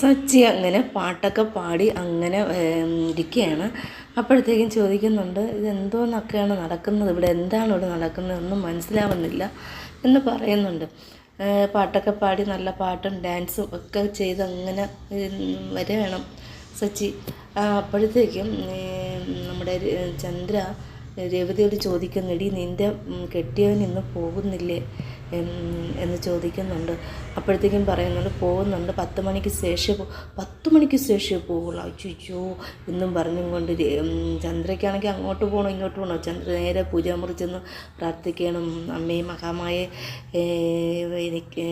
സച്ചി അങ്ങനെ പാട്ടൊക്കെ പാടി അങ്ങനെ ഇരിക്കുകയാണ് അപ്പോഴത്തേക്കും ചോദിക്കുന്നുണ്ട് ഇതെന്തോന്നൊക്കെയാണ് നടക്കുന്നത്? ഇവിടെ എന്താണ് ഇവിടെ നടക്കുന്നതെന്നും മനസ്സിലാവുന്നില്ല. എന്ന് പറയുന്നുണ്ട്. പാട്ടൊക്കെ പാടി നല്ല പാട്ടും ഡാൻസും ഒക്കെ ചെയ്ത് അങ്ങനെ വരെ വേണം സച്ചി അപ്പോഴത്തേക്കും നമ്മുടെ ചന്ദ്ര രേവതിയോട് ചോദിക്കുന്നിടി നിന്റെ കെട്ടിയവൻ ഇന്ന് പോകുന്നില്ലേ? എന്ന് ചോദിക്കുന്നുണ്ട്. അപ്പോഴത്തേക്കും പറയുന്നുണ്ട് പോകുന്നുണ്ട്. പത്ത് മണിക്ക് ശേഷം പത്ത് മണിക്ക് ശേഷമേ പോകുള്ളൂ അയ്യോ എന്നും പറഞ്ഞും കൊണ്ട് ചന്ദ്രയ്ക്കാണെങ്കിൽ അങ്ങോട്ട് പോകണോ ഇങ്ങോട്ട് പോകണോ ചന്ദ്ര നേരെ പൂജാമുറി പ്രാർത്ഥിക്കണം അമ്മയും മഹാമായെ എനിക്ക്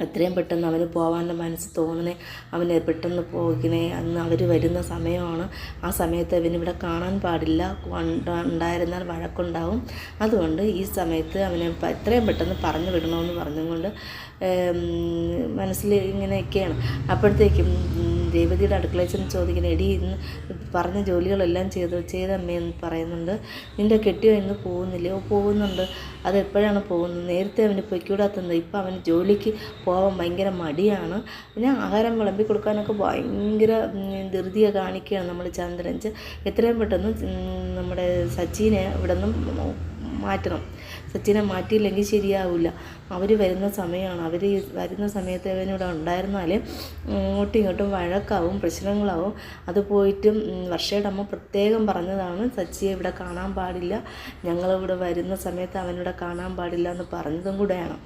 എത്രയും പെട്ടെന്ന് അവന് പോകാനുള്ള മനസ്സ് തോന്നണേ അവന് പെട്ടെന്ന് പോകണേ അന്ന് അവർ വരുന്ന സമയമാണ്. ആ സമയത്ത് അവനിവിടെ കാണാൻ പാടില്ല. ഉണ്ടായിരുന്നാൽ വഴക്കുണ്ടാവും. അതുകൊണ്ട് ഈ സമയത്ത് അവനെ എത്രയും പെട്ടെന്ന് പറഞ്ഞു വിടണമെന്ന് പറഞ്ഞുകൊണ്ട് മനസ്സിൽ ഇങ്ങനെയൊക്കെയാണ്. അപ്പോഴത്തേക്കും രേവതിയുടെ അടുക്കളയിൽ ചെന്ന് ചോദിക്കുന്നത് എടി ഇന്ന് പറഞ്ഞ ജോലികളെല്ലാം ചെയ്തു ചെയ്തമ്മേ എന്ന് പറയുന്നുണ്ട്. നിന്റെ കെട്ടിയോ ഇന്ന് പോകുന്നില്ലേ? ഓ പോകുന്നുണ്ട്. അത് എപ്പോഴാണ് പോകുന്നത്? നേരത്തെ അവന് പൊയ്ക്കൂടാത്തത് ഇപ്പം അവന് ജോലിക്ക് പോകാൻ ഭയങ്കര മടിയാണ്. പിന്നെ ആഹാരം വിളമ്പി കൊടുക്കാനൊക്കെ ഭയങ്കര ധൃതിയെ കാണിക്കുകയാണ് നമ്മൾ ചന്ദ്രൻ. എത്രയും പെട്ടെന്ന് നമ്മുടെ സച്ചിനെ ഇവിടെ നിന്ന് മാറ്റണം. സച്ചിനെ മാറ്റിയില്ലെങ്കിൽ ശരിയാവില്ല. അവർ വരുന്ന സമയമാണ്. അവർ വരുന്ന സമയത്ത് അവനിവിടെ ഉണ്ടായിരുന്നാൽ അങ്ങോട്ടും ഇങ്ങോട്ടും വഴക്കാവും പ്രശ്നങ്ങളാവും. അത് പോയിട്ടും വർഷയുടെ അമ്മ പ്രത്യേകം പറഞ്ഞതാണ് സച്ചിയെ ഇവിടെ കാണാൻ പാടില്ല. ഞങ്ങളിവിടെ വരുന്ന സമയത്ത് അവനിവിടെ കാണാൻ പാടില്ല എന്ന് പറഞ്ഞതും കൂടെയാണ്.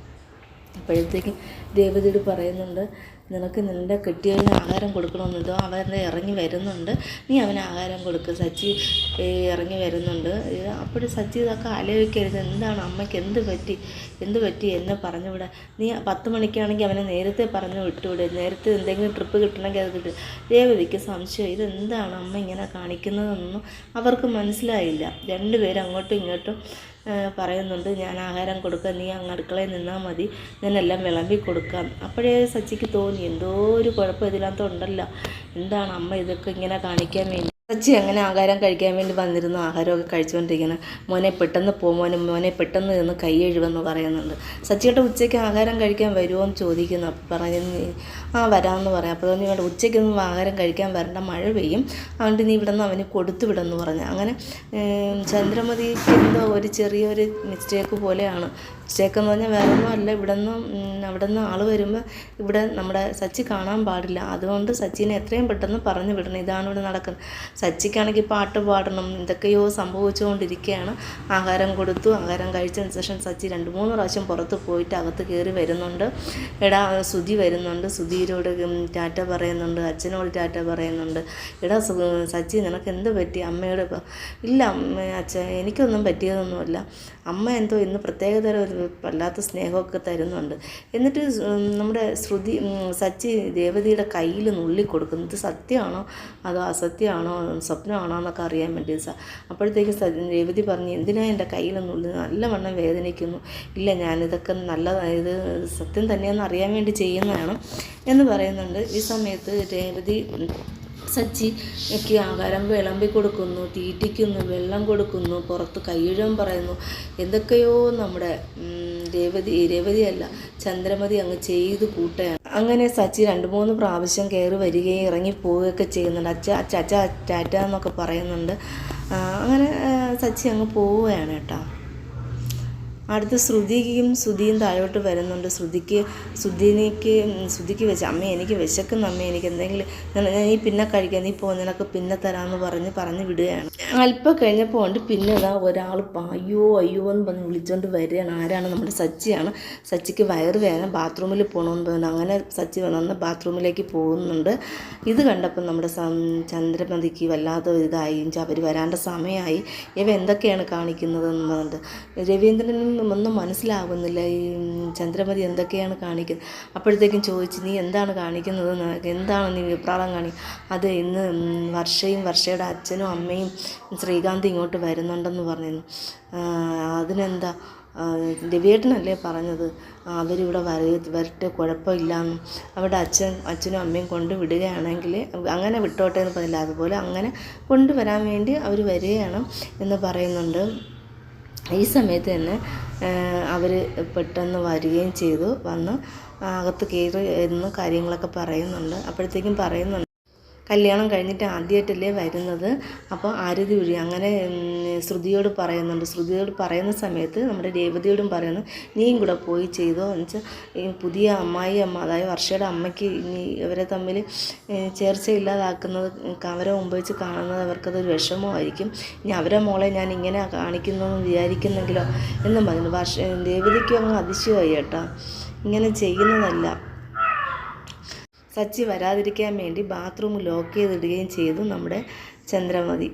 അപ്പോഴത്തേക്കും രേവതിയോട് പറയുന്നുണ്ട് നിനക്ക് നിന്റെ കെട്ടിയവന് ആഹാരം കൊടുക്കണമെന്നുണ്ടോ അവരുടെ ഇറങ്ങി വരുന്നുണ്ട്. നീ അവന് ആഹാരം കൊടുക്കുക സച്ചി ഇറങ്ങി വരുന്നുണ്ട്. അപ്പോഴും സച്ചി ഇതൊക്കെ ആലോചിക്കരുത്. എന്താണ് അമ്മയ്ക്ക് എന്ത് പറ്റി? എന്ത് പറ്റി എന്നെ പറഞ്ഞു വിടാ നീ പത്ത് മണിക്കാണെങ്കിൽ അവനെ നേരത്തെ പറഞ്ഞു വിട്ടുവിടെ. നേരത്തെ എന്തെങ്കിലും ട്രിപ്പ് കിട്ടണമെങ്കിൽ അത് കിട്ടും. രേവതിക്ക് സംശയം. ഇതെന്താണ് അമ്മ ഇങ്ങനെ കാണിക്കുന്നതെന്നൊന്നും അവർക്ക് മനസ്സിലായില്ല. രണ്ടുപേരും അങ്ങോട്ടും ഇങ്ങോട്ടും പറയുന്നുണ്ട് ഞാൻ ആഹാരം കൊടുക്കാം നീ അങ്ങ് അടുക്കളയിൽ നിന്നാൽ മതി. ഞാനെല്ലാം വിളമ്പി കൊടുക്കാം. അപ്പോഴേ സച്ചിക്ക് തോന്നി എന്തോ ഒരു കുഴപ്പം ഇതിനകത്തുണ്ടല്ലോ എന്താണ് അമ്മ ഇതൊക്കെ ഇങ്ങനെ കാണിക്കാൻ വേണ്ടി? സച്ചി അങ്ങനെ ആഹാരം കഴിക്കാൻ വേണ്ടി വന്നിരുന്നു? ആഹാരമൊക്കെ കഴിച്ചുകൊണ്ടിരിക്കുന്നത് മോനെ പെട്ടെന്ന് പോ മോനെ മോനെ പെട്ടെന്ന് നിന്ന് കൈ എഴുവെന്ന് പറയുന്നുണ്ട്. സച്ചിയുടെ ഉച്ചയ്ക്ക് ആഹാരം കഴിക്കാൻ വരുമോ എന്ന് ചോദിക്കുന്നു. അപ്പോൾ പറഞ്ഞു ആ വരാമെന്ന് പറയാം. അപ്പോൾ നീ ഇവിടെ ഉച്ചയ്ക്കൊന്നും ആഹാരം കഴിക്കാൻ വരേണ്ട. മഴ പെയ്യും. അതുകൊണ്ട് നീ ഇവിടെ നിന്ന് അവന് കൊടുത്തു പറഞ്ഞു. അങ്ങനെ ചന്ദ്രമതിക്ക് എന്തോ ഒരു ചെറിയൊരു മിസ്റ്റേക്ക് പോലെയാണ്. മിസ്റ്റേക്ക് എന്ന് പറഞ്ഞാൽ വേറെ ഒന്നും അല്ല. ഇവിടെ നിന്ന് അവിടെ നിന്ന് ആൾ വരുമ്പോൾ ഇവിടെ നമ്മുടെ സച്ചി കാണാൻ പാടില്ല. അതുകൊണ്ട് സച്ചിനെ എത്രയും പെട്ടെന്ന് പറഞ്ഞു വിടണം. ഇതാണ് ഇവിടെ നടക്കുന്നത്. സച്ചിക്കാണെങ്കിൽ പാട്ട് പാടണം. എന്തൊക്കെയോ സംഭവിച്ചുകൊണ്ടിരിക്കുകയാണ്. ആഹാരം കൊടുത്തു ആഹാരം കഴിച്ചതിന് ശേഷം സച്ചി രണ്ട് മൂന്ന് പ്രാവശ്യം പുറത്ത് പോയിട്ട് അകത്ത് കയറി വരുന്നുണ്ട്. എടാ സുധി വരുന്നുണ്ട്. സുധീരോട് ടാറ്റ പറയുന്നുണ്ട്. അച്ഛനോട് ടാറ്റ പറയുന്നുണ്ട്. എടാ സച്ചി നിനക്ക് എന്ത് പറ്റി? അമ്മയോട് ഇല്ല അമ്മ അച്ഛൻ എനിക്കൊന്നും പറ്റിയതൊന്നുമല്ല. അമ്മ എന്തോ ഇന്ന് പ്രത്യേകതരം ഒരു വല്ലാത്ത സ്നേഹമൊക്കെ തരുന്നുണ്ട്. എന്നിട്ട് നമ്മുടെ ശ്രുതി സച്ചി ദേവതയുടെ കയ്യിൽ നുള്ളി കൊടുക്കുന്നു ഇത് സത്യമാണോ? അതോ അസത്യമാണോ? സ്വപ്നമാണോ എന്നൊക്കെ അറിയാൻ വേണ്ടി സാർ അപ്പോഴത്തേക്ക് രേവതി പറഞ്ഞ് എന്തിനാ എന്റെ കയ്യിൽ നുള്ളി നല്ലവണ്ണം വേദനിക്കുന്നു. ഇല്ല ഞാനിതൊക്കെ നല്ല ഇത് സത്യം തന്നെയെന്ന് അറിയാൻ വേണ്ടി ചെയ്യുന്നതാണ്. എന്ന് പറയുന്നുണ്ട്. ഈ സമയത്ത് രേവതി ഒക്കെ ആഹാരം വിളമ്പി കൊടുക്കുന്നു തീറ്റിക്കുന്നു വെള്ളം കൊടുക്കുന്നു പുറത്ത് കയ്യഴം പറയുന്നു. എന്തൊക്കെയോ നമ്മുടെ രേവതി രേവതിയല്ല ചന്ദ്രമതി അങ്ങ് ചെയ്ത് കൂട്ടുകയാണ്. അങ്ങനെ സച്ചി രണ്ട് മൂന്ന് പ്രാവശ്യം കയറി വരികയും ഇറങ്ങി പോവുകയൊക്കെ ചെയ്യുന്നുണ്ട്. അച്ഛ അച്ഛ അച്ഛ ടാറ്റ എന്നൊക്കെ പറയുന്നുണ്ട്. അങ്ങനെ സച്ചി അങ്ങ് പോവുകയാണ് കേട്ടോ. അടുത്ത് ശ്രുതിക്കും ശ്രുതിയും താഴോട്ട് വരുന്നുണ്ട്. ശ്രുതിക്ക് ശ്രുതിനിക്ക് ശ്രുതിക്ക് വെച്ച് അമ്മ എനിക്ക് വിശക്കുന്ന അമ്മ എനിക്ക് എന്തെങ്കിലും നീ പിന്നെ കഴിക്കാൻ നീ പോ നിനക്ക് പിന്നെ തരാമെന്ന് പറഞ്ഞ് പറഞ്ഞ് വിടുകയാണ്. അല്പം കഴിഞ്ഞപ്പോൾ ഉണ്ട് പിന്നെ ഇതാ ഒരാൾ അയ്യോ അയ്യോ എന്ന് പറഞ്ഞ് വിളിച്ചുകൊണ്ട് വരികയാണ്. ആരാണ്? നമ്മുടെ സച്ചിയാണ്. സച്ചിക്ക് വയറ് വേദന ബാത്റൂമിൽ പോകണമെന്ന് പറഞ്ഞു. അങ്ങനെ സച്ചി വന്ന് ബാത്റൂമിലേക്ക് പോകുന്നുണ്ട്. ഇത് കണ്ടപ്പോൾ നമ്മുടെ ചന്ദ്രമതിക്ക് വല്ലാത്ത ഇതായി. അവർ വരാണ്ട സമയമായി. ഇവ എന്തൊക്കെയാണ് കാണിക്കുന്നതെന്ന് പറഞ്ഞിട്ട് രവീന്ദ്രനും ഒന്നും മനസ്സിലാകുന്നില്ല ഈ ചന്ദ്രമതി എന്തൊക്കെയാണ് കാണിക്കുന്നത്? അപ്പോഴത്തേക്കും ചോദിച്ച് നീ എന്താണ് കാണിക്കുന്നത്? എന്താണ് നീ വിപ്രാളം കാണി? അത് ഇന്ന് വർഷയും വർഷയുടെ അച്ഛനും അമ്മയും ശ്രീകാന്ത് ഇങ്ങോട്ട് വരുന്നുണ്ടെന്ന് പറഞ്ഞിരുന്നു. അതിനെന്താ? രവിയേട്ടനല്ലേ പറഞ്ഞത്? അവരിവിടെ വര വരട്ടെ കുഴപ്പമില്ലാന്നും. അവിടെ അച്ഛൻ അച്ഛനും അമ്മയും കൊണ്ട് വിടുകയാണെങ്കിൽ അങ്ങനെ വിട്ടോട്ടെ എന്ന് പറഞ്ഞില്ല. അതുപോലെ അങ്ങനെ കൊണ്ടുവരാൻ വേണ്ടി അവർ വരികയാണ് എന്ന് പറയുന്നുണ്ട്. ഈ സമയത്ത് തന്നെ അവർ പെട്ടെന്ന് വരികയും ചെയ്തു. വന്ന് അകത്ത് കയറി ഇരുന്ന് കാര്യങ്ങളൊക്കെ പറയുന്നുണ്ട്. അപ്പോഴത്തേക്കും പറയുന്നുണ്ട് കല്യാണം കഴിഞ്ഞിട്ട് ആദ്യമായിട്ടല്ലേ വരുന്നത്. അപ്പോൾ ആരതി ഒഴി അങ്ങനെ ശ്രുതിയോട് പറയുന്നുണ്ട്. ശ്രുതിയോട് പറയുന്ന സമയത്ത് നമ്മുടെ രേവതിയോടും പറയുന്നു നീയും കൂടെ പോയി ചെയ്തോ? എന്ന് വെച്ചാൽ പുതിയ അമ്മായി അമ്മ അതായത് വർഷയുടെ അമ്മയ്ക്ക് ഇനി ഇവരെ തമ്മിൽ ചേർച്ച ചേർച്ചയില്ലാതാക്കുന്നത് അവരെ മുമ്പ് വെച്ച് കാണുന്നത് അവർക്കതൊരു വിഷമമായിരിക്കും ഇനി അവരെ മോളെ ഞാൻ ഇങ്ങനെ കാണിക്കുന്നതെന്ന് വിചാരിക്കുന്നെങ്കിലോ? എന്നും പറഞ്ഞു വർഷ രേവതിക്കും അങ്ങ് അതിശയമായി കേട്ടോ. ഇങ്ങനെ ചെയ്യുന്നതല്ല. സച്ചി വരാതിരിക്കാൻ വേണ്ടി ബാത്റൂം ലോക്ക് ചെയ്തിടുകയും ചെയ്തു നമ്മുടെ ചന്ദ്രമതി.